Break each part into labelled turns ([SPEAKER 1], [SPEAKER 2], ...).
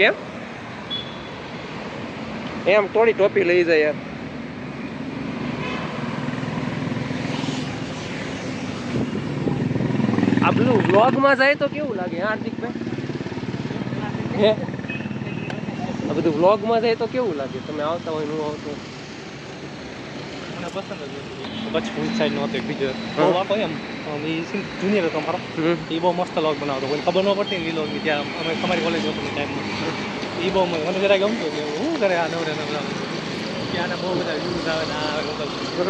[SPEAKER 1] કેમ એમ? થોડી ટોપી લઈ જાય યાર આ પેલું વ્લોગમાં જાય તો કેવું લાગે હાર્દિકભાઈ હે? આ બધું વ્લોગમાં જાય તો કેવું લાગે? તમે આવતા હોય હું આવતો.
[SPEAKER 2] મને પસંદ જ નથી. કચ્છ ભુજ સાઈડ નો હતો એક બીજો
[SPEAKER 1] હા.
[SPEAKER 2] બહુ એમ. ઈ જુનિયર હતો મારો. એ બહુ મસ્ત લોગ બનાવતો કોઈ ખબર ન પડતી ને એ લોગ ત્યાં અમે તમારી કોલેજ હતો ટાઈમમાં એ બહુ મને જરા ગમતું કે શું કરે આ નવરે નવરા બહુ બધા વ્યૂઝ આવે ને આ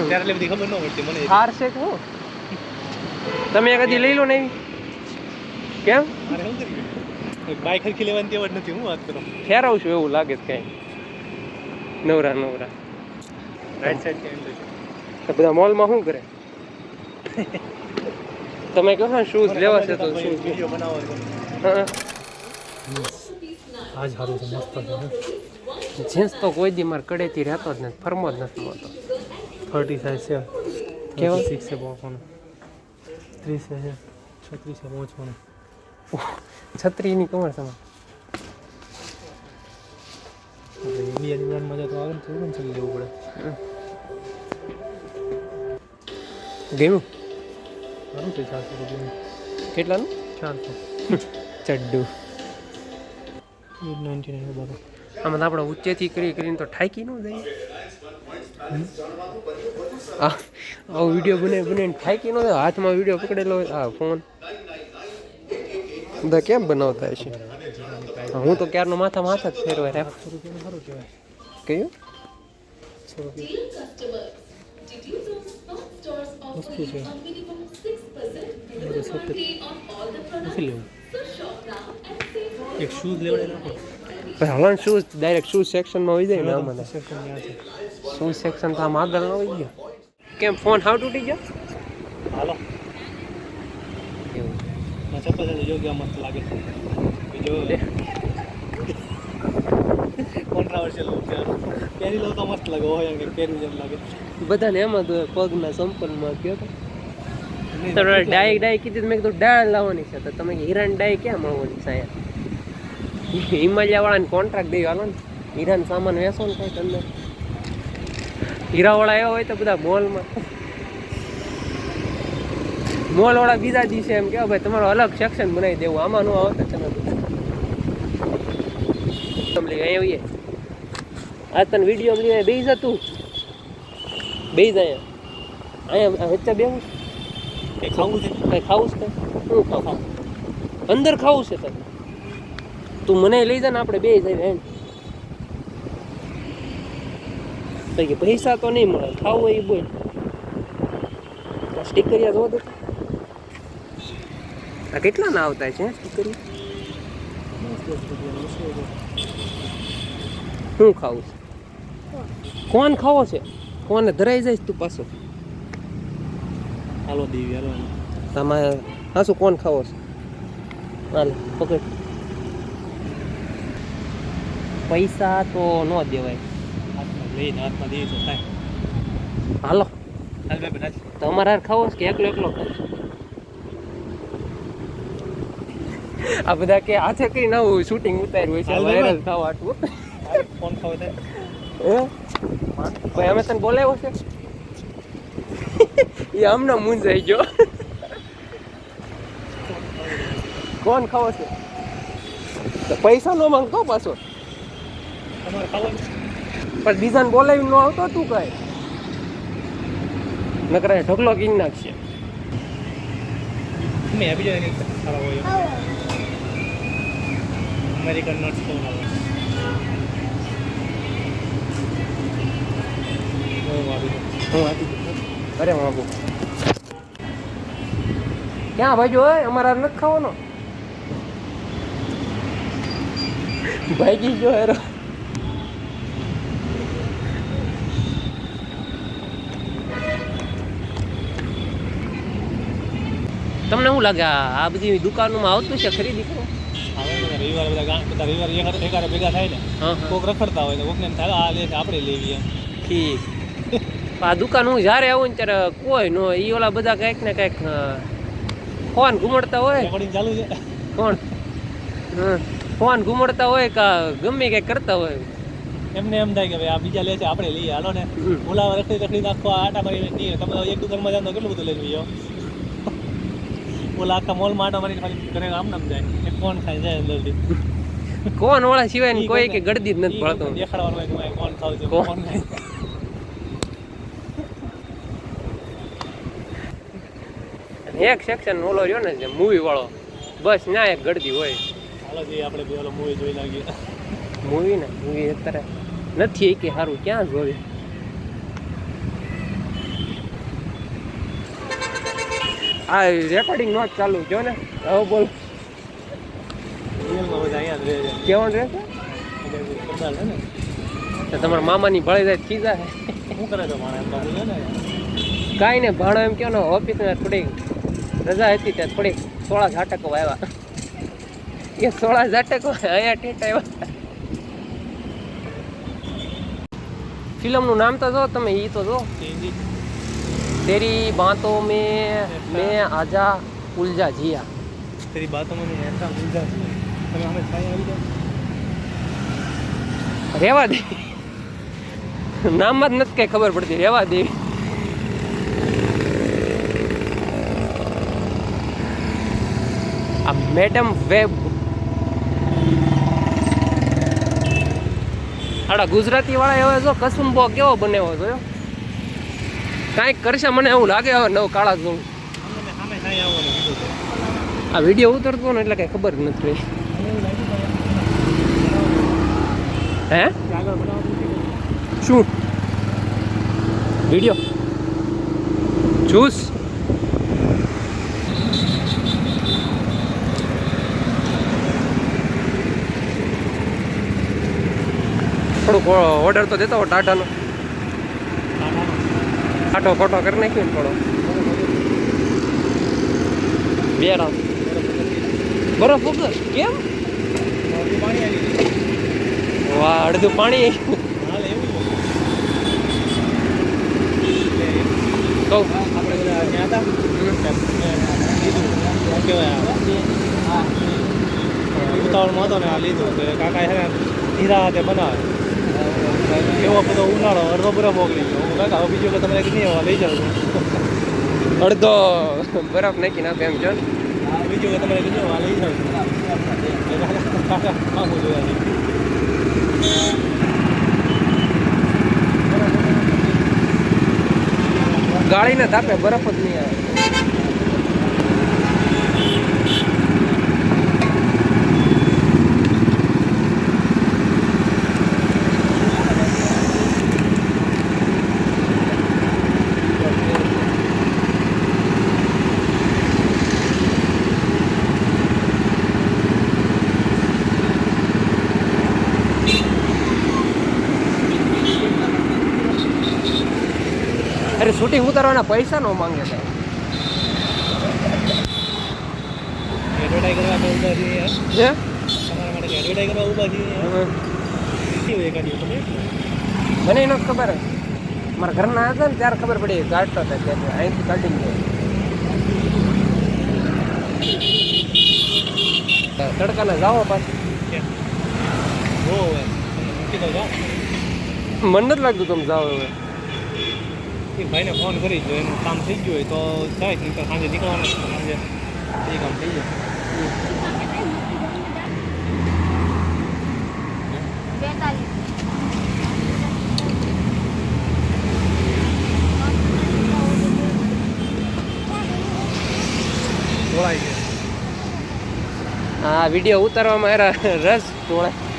[SPEAKER 2] ત્યારે એટલી બધી ખબર ન પડતી મને.
[SPEAKER 1] થાર છે કે તમે કદી લઈ લો ને કેમ?
[SPEAKER 2] મારે શું કરી બાઇક હરખી લેવાની તેવડ નથી હું વાત કરું?
[SPEAKER 1] ફેરવશું એવું લાગે છે કઈ. નવરા નવરા.
[SPEAKER 2] રાઈટ સાઈડ કે એન્ડ
[SPEAKER 1] તો બધા મોલમાં શું કરે? તમે કહો ને શૂઝ લેવા છે તો શૂઝ
[SPEAKER 2] વીડિયો
[SPEAKER 1] હા
[SPEAKER 2] આજ સારું છે મસ્ત
[SPEAKER 1] જીન્સ તો કોઈ દી મારે કડેથી રહેતો જ નથી ફરમો જ નથી હોતો
[SPEAKER 2] થર્ટી સાઈઝ છે.
[SPEAKER 1] કેવો?
[SPEAKER 2] સિક્સ છે પહોંચવાનું ત્રીસ છે છત્રીસ છે પહોંચવાનું
[SPEAKER 1] છત્રીની કમર સમા
[SPEAKER 2] ઇન્ડિયાની બ્રાન્ડમાં જાય તો આવે ને થોડું ચલી જવું પડે?
[SPEAKER 1] ગયું
[SPEAKER 2] સારું છે ચારસો
[SPEAKER 1] કેટલાનું?
[SPEAKER 2] ચારસો.
[SPEAKER 1] ચડ્ડું.
[SPEAKER 2] નાઇન્ટી નાઇન બરાબર.
[SPEAKER 1] આમાં આપણે ઊંચેથી કરી કરીને તો ઠાકી ન જાય. આ વીડિયો બને બને ઠાકી ન જાય. હાથમાં વીડિયો પકડેલો હોય આ ફોન. બધા કેમ બનાવતા હશે? હું તો ક્યારનો માથા માથા જ ફેરવાય
[SPEAKER 2] કહેવાય.
[SPEAKER 1] કયું?
[SPEAKER 2] વસ્તુ છે નથી લેવું એક શૂઝ લેવડે નાખો
[SPEAKER 1] ભાઈ હલણ શૂઝ ડાયરેક્ટ શૂઝ સેક્શનમાં હોય જાય ને આમાં
[SPEAKER 2] સેક્શન
[SPEAKER 1] શૂઝ સેક્શન તો આમ આગળ ન હોય ગયો. કેમ ફોન હાવ તૂટી ગયો?
[SPEAKER 2] હાલો.
[SPEAKER 1] એવું
[SPEAKER 2] ચપ્પલ છે યોગ્ય મસ્ત લાગે છે. બીજો. કોન્ટ્રાવર્શિયલ લો તો મસ્ત લાગે હોય એમ કે પહેરવું જેમ લાગે.
[SPEAKER 1] બધાને એમાં તો પગના સંપર્કમાં કયો તો. તો ડાય ડાય કીધી મેં કીધું ડાળ લાવવાની છે તો તમે હિરાન ડાય ક્યાં મળવાની છે અહીંયા? હિમાલયા વાળાને કોન્ટ્રાક્ટ દઈ હાલો ને. હીરાન સામાન વેચો ને કંઈક અંદર. હીરાવાળા એવા હોય તો બધા મોલમાં. મોલ વાળા બીજા દિવસે એમ કેવા ભાઈ તમારો અલગ સેક્શન બનાવી દેવું આમાં નો આવતા તમે તમે લઈ અહીંયા આવીએ. આ તને વીડિયો લઈ બેસી જતું બેસી જાય અહીંયા. વચ્ચે બેવું
[SPEAKER 2] કંઈ ખાવું છે?
[SPEAKER 1] કઈ ખાવું છે? શું ખાવું અંદર ખાવું છે તને? તું મને લઈ જા ને આપણે બે જઈએ એમ. તો કે પૈસા તો નહીં મળે ખાવું એ બોલ. સ્ટીકરિયા જોવા તો. આ કેટલા ના આવતા છે સ્ટીકરિયા શું ખાવું છે. કોણ ખાવો છે? કોને ધરાઈ જાય તું પાછો?
[SPEAKER 2] હાલો દેવી હાલો.
[SPEAKER 1] તમારે હા શું કોણ ખાવો છે? હાલ પકડ. પૈસા તો ન દેવાય.
[SPEAKER 2] હાથમાં લઈને હાથમાં દઈએ તો થાય
[SPEAKER 1] હાલો. તમારે ખાવો છે કે એકલો એકલો? આ બધા કે હાથે કઈ નવું શૂટિંગ ઉતાર્યું હોય છે વાયરલ થવા આટલું.
[SPEAKER 2] કોણ ખાવ થાય
[SPEAKER 1] ભાઈ અમે તને બોલાવ્યો છે? એ આમનો મૂંઝાઈ ગયો કોણ ખાવો છે? પૈસા નો માંગતો પાછો. પણ બીજાને બોલાવી ન આવતો તું કઈ. નકરા ઢગલો કીન નાખશે.
[SPEAKER 2] મેં હોય અમેરિકન નટ્સ
[SPEAKER 1] અરે બાબુ ક્યાં ભાઈ જો અમારા નથી ખાવાનો. ભાઈ જો હેરો. તમને શું લાગે આ બધી દુકાનોમાં આવતું છે ખરીદી કરો?
[SPEAKER 2] રવિવારે બધા બધા રવિવાર એક હારે- એક હારે ભેગા થાય ને કોક રખડતા હોય તો કોકને થાય આ લે આપણે લેવી એમ
[SPEAKER 1] ઠીક. આ દુકાન હું જ્યારે આવું ને ત્યારે કોઈ નો ઈ ઓલા બધા કંઈક ને કંઈક ફોન ઘુમડતા હોય.
[SPEAKER 2] ચાલુ છે.
[SPEAKER 1] કોણ ફોન ઘુમડતા હોય કે ગમે કંઈક કરતા હોય.
[SPEAKER 2] એમને એમ થાય કે ભાઈ આ બીજા લે છે આપણે લઈએ. હાલો ને. ઓલા રખડી રખડી નાખો આટા મારી નહીં તમે એક દુકાનમાં જાવ તો કેટલું બધું લઈ લઈએ ઓલા આખા મોલમાં આટા મારી ખાલી ઘરે આમ નામ જાય. એક ફોન ખાઈ જાય અંદરથી.
[SPEAKER 1] કોણ ઓળા સિવાય કોઈ કે ગળદી જ નથી પડતો
[SPEAKER 2] દેખાડવાનું કોણ ખાવ છે
[SPEAKER 1] કોણ?
[SPEAKER 2] કોણ ખાય
[SPEAKER 1] એક સેક્શન ઓલો રહ્યો ને મૂવી વાળો બસ ના એક ગળદી હોય.
[SPEAKER 2] હાલો જઈએ આપણે બે ઓલો મૂવી જોઈ લાગીએ.
[SPEAKER 1] મૂવી ને? મૂવી અત્યારે નથી કે સારું ક્યાં જોયું આ રેકોર્ડિંગ નો ચાલુ જો ને. હવે બોલ. કેવાનું રહેશે તો તમારા મામાની ભળી જાય ખીજા
[SPEAKER 2] શું કરે તો માણસ? એમ ને.
[SPEAKER 1] કાંઈ ને ભાણો એમ કહો ને ઓફિસમાં થોડીક રજા હતી ત્યાં થોડીક સોળા ઝાટકો આવ્યા એ સોળા ઝાટકો અહીંયા ટેટ આવ્યા. ફિલ્મનું નામ તો જો તમે એ તો જો. તેરી. બાતો મેં મેં આજા ઉલજા જીયા.
[SPEAKER 2] તેરી બાતો મેં એસા ઉલજા તમે અમે છાય આવી જાવ
[SPEAKER 1] રેવા દે. નામ જ નથી કઈ ખબર પડતી. Reva Devi madam web. આડા ગુજરાતી વાળા એવો જો કસુંબો કેવો બનેવો જોયો? કાંઈક કરશે મને એવું લાગે હવે નવ કાળા
[SPEAKER 2] છે
[SPEAKER 1] આ વીડિયો ઉતરતો ને એટલે કઈ ખબર નથી. હે? શું? વીડિયો? જ્યુસ થોડુંક ઓર્ડર તો દેતો હો ટાટાનો ટાટો ફોટો કરી નાખ્યો ને થોડો. બે રામ બરફ વગર કેમ? વાહ, અડધું પાણી. કહું
[SPEAKER 2] ઉતાવળમાં હતો ને આ લીધું કાકા હીરા હાથે બનાવે એવો બધો ઉનાળો અડધો બરફ ઓગળી ગયો. હું કાકા હવે બીજું કે તમને નહીં આવવા લઈ જાઉં
[SPEAKER 1] અડધો બરફ નાખી નાખે એમ છો ને
[SPEAKER 2] બીજું કે તમારે કીધું લઈ કાકા આમ જોયા
[SPEAKER 1] ગાળીને તાપે બરફ જ નહીં આવે અરે શૂટિંગ ઉતારવાના પૈસા નો માંગે છે. મને એનો ખબર. મારા ઘરના હતા ને ત્યારે ખબર પડી કાઢતો હતા અહીંથી કાઢી ગયો. તડકાના જાઓ પાછું. મન નથી લાગતું તમે જાઓ હવે.
[SPEAKER 2] ભાઈને ફોન કરી જો એનું કામ થઈ ગયું હોય તો જાય નહીં તો સાંજે નીકળવાનું સાંજે એ કામ થઈ જાય
[SPEAKER 1] આ વીડિયો ઉતારવામાં રસ, ટોળે.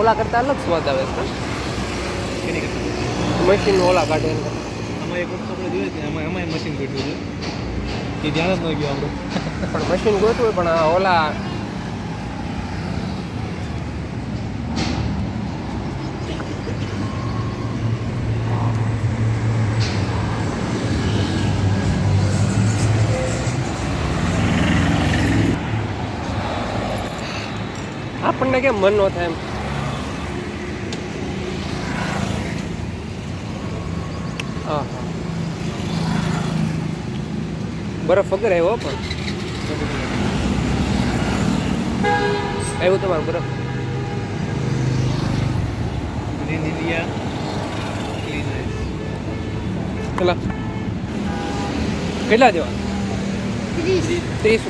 [SPEAKER 1] ઓલા કરતા અલગ સ્વાદ આવે છે. મશીન ઓલા કાઢે કરતા.
[SPEAKER 2] એક વસ્તુ આપણે જોઈએ છે એમાં એમાં મશીન ગોઠવ્યું છે. એ ધ્યાન જ ન ગયું આપણે.
[SPEAKER 1] પણ મશીન ગોઠવું પણ આ ઓલા આપણને કેમ મન ન થાય એમ? બરફ વગર આવ્યો પણ. આવ્યું તમારું બરફ? કેટલા કેટલા દેવા ત્રીસ.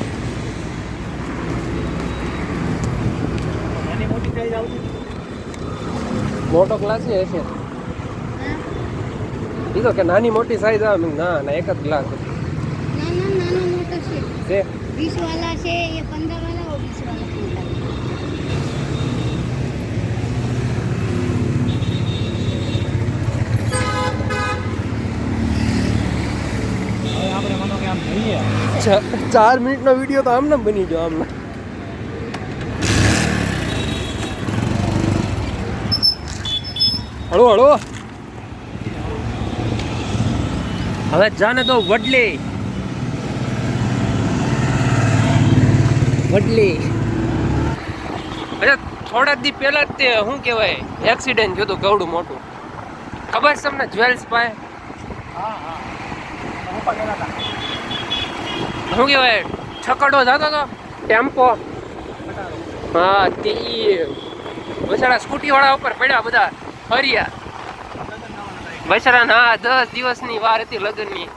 [SPEAKER 2] મોટી
[SPEAKER 1] મોટો ક્લાસ છે હશે. એ તો કે નાની મોટી સાઈઝ આવે ના ના એક જ ગ્લાસ
[SPEAKER 3] નાના નાનો મોટો છે.
[SPEAKER 1] છે?
[SPEAKER 3] વીસ છે એ પંદર વીસ
[SPEAKER 2] આમ
[SPEAKER 1] ચાર મિનિટનો વીડિયો તો આમને બની ગયો આમને. હળો હળો. હવે જાને તો વડલી. વડલી. અચ્છા થોડાક દી પહેલા જ તે શું કહેવાય એક્સિડન્ટ જોતું ગવડું મોટું. ખબર છે તમને જ્વેલ્સ પાસે? શું કહેવાય છકડો જતો હતો ટેમ્પો. હા તે બસાડા સ્કૂટી વાળા ઉપર પડ્યા બધા ફર્યા બસાડા ના દસ દિવસની વાર હતી લગ્નની.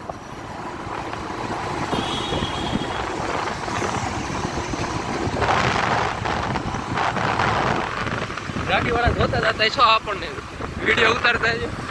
[SPEAKER 1] ગાડી વાળા જોતા હતા છો આપણને. વીડિયો ઉતારતા છે